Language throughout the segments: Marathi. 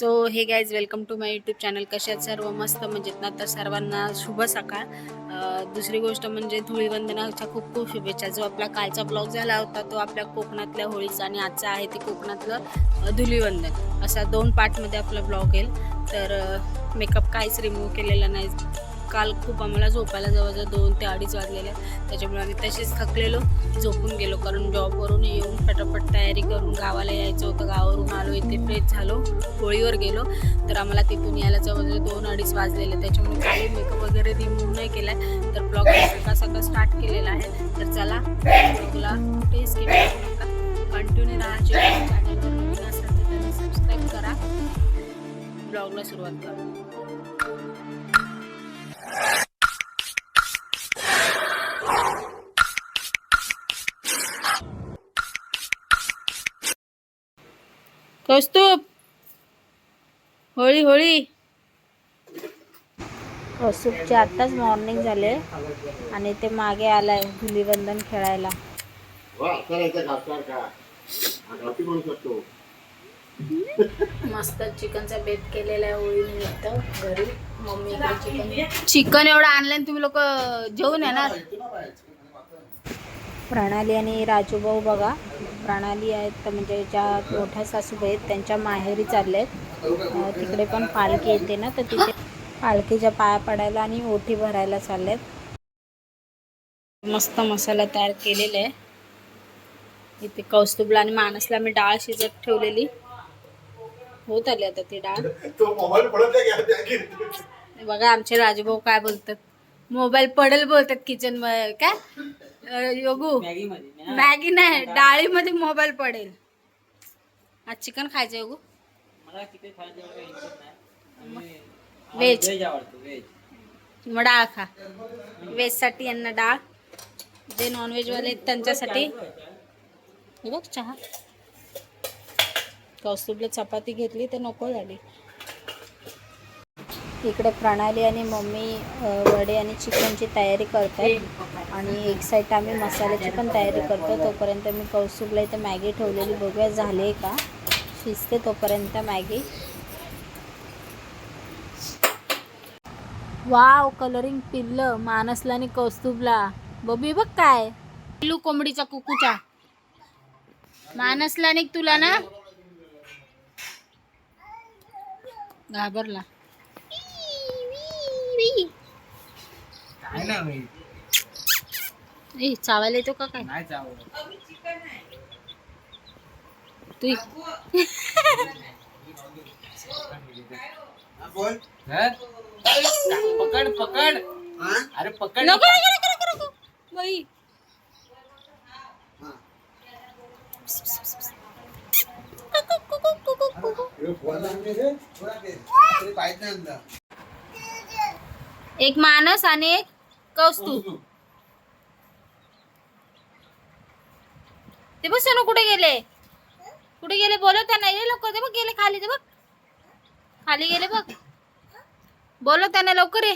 So hey guys welcome to my YouTube channel कशात सर्व मस्त? म्हणजे ना तर सर्वांना शुभ सकाळ. दुसरी गोष्ट म्हणजे धुळीवंदनाच्या खूप खूप शुभेच्छा. जो आपला कालचा ब्लॉग झाला होता तो आपल्या कोकणातल्या होळीचा आणि आजचा आहे ते कोकणातलं धुळीवंदन धुलीवंदन. असा दोन पार्टमध्ये आपला ब्लॉग येईल. तर मेकअप काहीच रिमूव्ह केलेला नाही. काल खूप आम्हाला झोपायला जवळजवळ दोन ते अडीच वाजलेले. त्याच्यामुळे आम्ही तसेच थकलेलो झोपून गेलो. कारण जॉबवरून येऊन पटापट तयारी करून गावाला यायचं होतं. गावावरून आलो इथे फ्रेश झालो होळीवर गेलो. तर आम्हाला तिथून यायला जवळजवळ दोन अडीच वाजलेले. त्याच्यामुळे काही मेकअप वगैरे रिमूव्ह नाही केला आहे तर ब्लॉग सकाळ सकाळ स्टार्ट केलेला आहे. तर चला ब्लॉगला कुठेही स्किप करू नका कंटिन्यू राहायचे चॅनलवर नवीन असेल तर सबस्क्राईब करा. ब्लॉगला सुरुवात करा. कौस्तुभ। होळी होळी। कौस्तुभचे आत्ताच मॉर्निंग झाले आणि ते मागे आलाय धुलीवंदन खेळायला. मस्त चिकनचा बेत केलेला आहे होळी निमित्त घरी. मम्मी चिकन चिकन एवढं आणलं तुम्ही लोक जेवून येणार. प्रणाली आणि राजूभाऊ बघा प्रणाली आहेत तर म्हणजे ज्या मोठ्या सासूबाई आहेत त्यांच्या माहेरी चालले आहेत तिकडे पण पालखी येते ना तर तिथे पालखीच्या पाया पडायला आणि ओठी भरायला चाललेत. मस्त मसाला तयार केलेला आहे. इथे कौस्तुभला आणि मानसला मी डाळ शिजत ठेवलेली. होत आली आता ती डाळ. बघा आमचे राजूभाऊ काय बोलतात. मोबाईल पडेल बोलतात किचन काय? अं, योगू. मॅगी नाही डाळीमध्ये मोबाईल पडेल. आज चिकन खायचं योगू? व्हेज मग डाळ खा. व्हेजसाठी यांना डाळ. जे नॉनव्हेजवाले आहेत त्यांच्यासाठी. हे बघ चहा. कौस्तुभला चपाती घेतली तर नको झाली इकडे प्रणाली आणि मम्मी वडे आणि चिकनची तयारी करतात आणि एक साईड आम्ही मसाल्याची पण तयारी करतो तोपर्यंत मी कौसुबला इथे मॅगी ठेवलेली. बघूया झाले का? शिजते तोपर्यंत मॅगी. वाव कलरिंग पिल्लं. मानसला आणि कौस्तुभला. बबी बघ काय? पिल्लू कोंबडीचा कुकूचा मानसला आणि तुला ना? घाबरला. ए चावायला येतो का काय? तू पकड पकड. अरे पकड. नको नको नको नको नको. बाई. एक मानस आणि एक कौस्तुभ. ते बघ सोनू कुठे गेले? कुठे गेले? बोलव त्यांना. ये लवकर. ते बघ गेले खाली. ते बघ. खाली गेले बघ. बोलव त्यांना लवकर ये.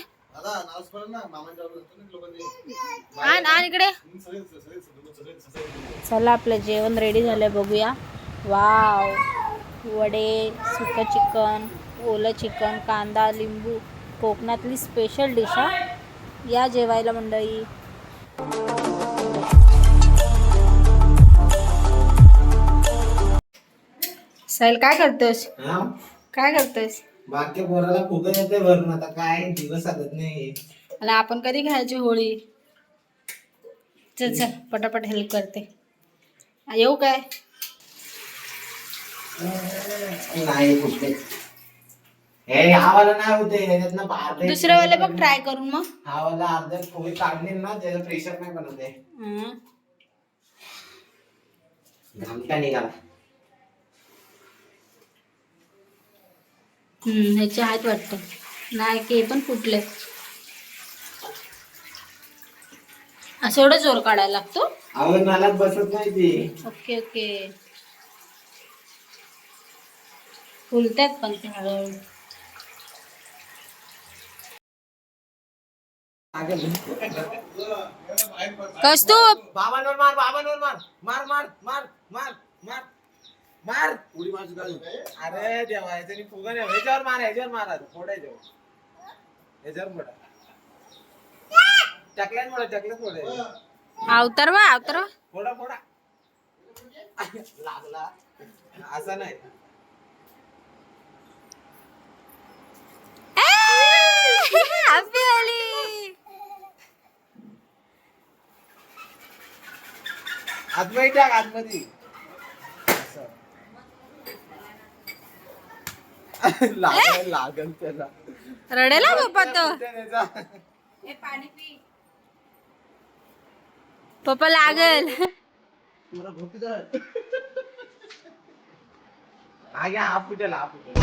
आण आण इकडे. चला आपलं जेवण रेडी झालंय. बघूया. वाव. वडे सुकं चिकन ओलं चिकन कांदा लिंबू. कोकणातली स्पेशल डिश हा. या जेवायला मंडळी. साहिल काय करतोस? हा? काय करतोस? बाकी पोराला फुगत येते भरून आता काय दिवस आदत नाही. आणि आपण कधी खायची होळी? चल चल पटापट हेल्प करते. येऊ काय? नाही फुगते हे हा वाला नाही होते त्याच्यातनं अर्धे दुसरं वाले बघ ट्राय करून मग. हा वाला अर्धे पोळी काढली ना त्याचं प्रेशर नाही बनवते हं. घामटा निघाला. हम्म, ह्याचे आहेत वाटतं. नाही की हे पण फुटले असं एवढं जोर काढायला लागतो? अहो नालात बसत नाही ती. Okay okay. फुलतात पण ते हळूहळू. कौस्तुभ बाबांवर मार बाबांवर मार। मार मार मार मार मार मार। उडी गाडी अरे देवा याच्यानी फुगा नाही. ह्याच्यावर मार ह्याच्यावर मारा फोडायचं ह्याच्यावर. फोडा. चकल्यात फोडा चकल्यात फोडा अवतार वा अवतार वा. फोडा फोडा. लागला. असं नाही. आतमध्ये? टाक आतमध्ये. लागल लागल त्याला. रडेला पप्पा तो. पप्पा लागल. हा घ्या हा फुटेल हा फुटेल.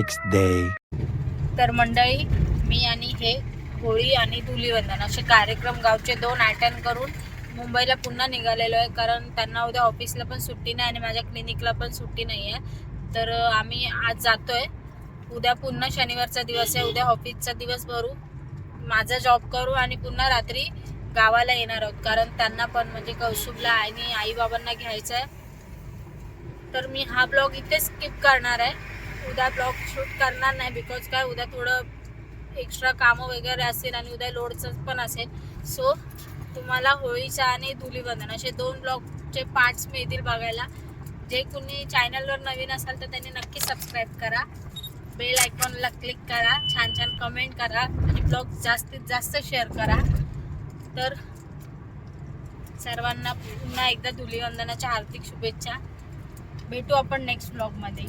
नेक्स्ट डे तर मंडळी मी आणि हे होळी आणि धुलीवंदन असे कार्यक्रम गावचे दोन अटेंड करून मुंबईला पुन्हा निघालेलो आहे. कारण त्यांना उद्या ऑफिसला पण सुट्टी नाही आणि माझ्या क्लिनिकला पण सुट्टी नाही आहे तर आम्ही आज जातोय. उद्या पुन्हा शनिवारचा दिवस आहे. उद्या ऑफिसचा दिवस भरू. माझा जॉब करू आणि पुन्हा रात्री गावाला येणार आहोत. कारण त्यांना पण म्हणजे कौशुभला आणि आईबाबांना घ्यायचं आहे तर मी हा ब्लॉग इथेच स्किप करणार आहे. उद्या ब्लॉग शूट करणार नाही बिकॉज काय उद्या थोडं एक्स्ट्रा कामं वगैरे असेल आणि उद्या लोडचं पण असेल. सो तुम्हाला होळीचा आणि धुलीवंदन असे दोन ब्लॉगचे पार्ट्स मिळतील बघायला. जे कुणी चॅनलवर नवीन असाल तर त्यांनी नक्की सबस्क्राईब करा. बेल आयकॉनला क्लिक करा. छान छान कमेंट करा. आणि ब्लॉग जास्तीत जास्त शेअर करा. तर सर्वांना पुन्हा एकदा धुलीवंदनाच्या हार्दिक शुभेच्छा. भेटू आपण नेक्स्ट ब्लॉगमध्ये